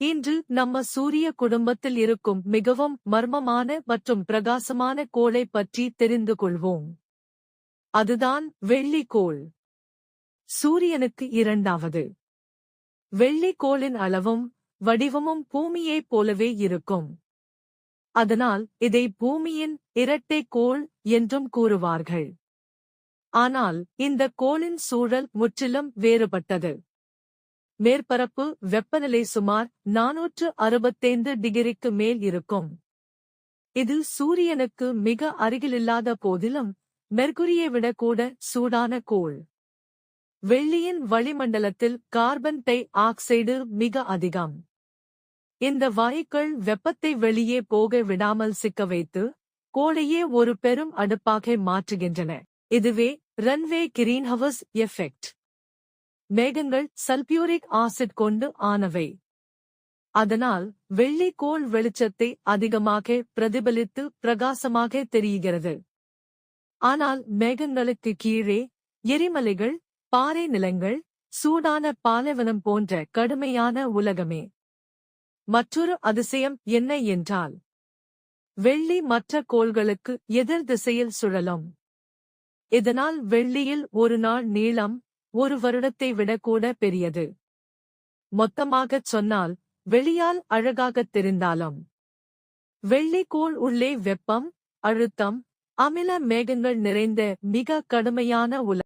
இன்று நம்ம சூரிய குடும்பத்தில் இருக்கும் மிகவும் மர்மமான மற்றும் பிரகாசமான கோளை பற்றி தெரிந்து கொள்வோம். அதுதான் வெள்ளிக்கோள் சூரியனுக்கு இரண்டாவது. வெள்ளிக்கோளின் அளவும் வடிவமும் பூமியைப் போலவே இருக்கும். அதனால் இதை பூமியின் இரட்டை கோள் என்றும் கூறுவார்கள். ஆனால் இந்த கோளின் சூழல் முற்றிலும் வேறுபட்டது. மேற்பரப்பு வெப்பநிலை சுமார் நாநூற்று அறுபத்தைந்து டிகிரிக்கு மேல் இருக்கும். இது சூரியனுக்கு மிக அருகிலில்லாத போதிலும் மெர்குரியை விட கூட சூடான கோள். வெள்ளியின் வளிமண்டலத்தில் கார்பன் டை ஆக்சைடு மிக அதிகம். இந்த வாயுக்கள் வெப்பத்தை வெளியே போக விடாமல் சிக்க வைத்து கோளையே ஒரு பெரும் அடுப்பாக மாற்றுகின்றன. இதுவே ரன்வே கிரீன்ஹவுஸ் எஃபெக்ட். மேகங்கள் சல்பியூரிக் ஆசிட் கொண்டு ஆனவை. அதனால் வெள்ளிக்கோள் வெளிச்சத்தை அதிகமாக பிரதிபலித்து பிரகாசமாக தெரிகிறது. ஆனால் மேகங்களுக்கு கீழே எரிமலைகள் பாறை நிலங்கள் சூடான பாலைவனம் போன்ற கடுமையான உலகமே. மற்றொரு அதிசயம் என்ன என்றால் வெள்ளி மற்ற கோள்களுக்கு எதிர் திசையில் சுழலும். இதனால் வெள்ளியில் ஒரு நாள் நீளம் ஒரு வருடத்தை விட கூட பெரியது. மொத்தமாகச் சொன்னால் வெளியால் அழகாகத் தெரிந்தாலும். வெள்ளிக்கோள் உள்ளே வெப்பம் அழுத்தம் அமில மேகங்கள் நிறைந்த மிக கடுமையான உலகம்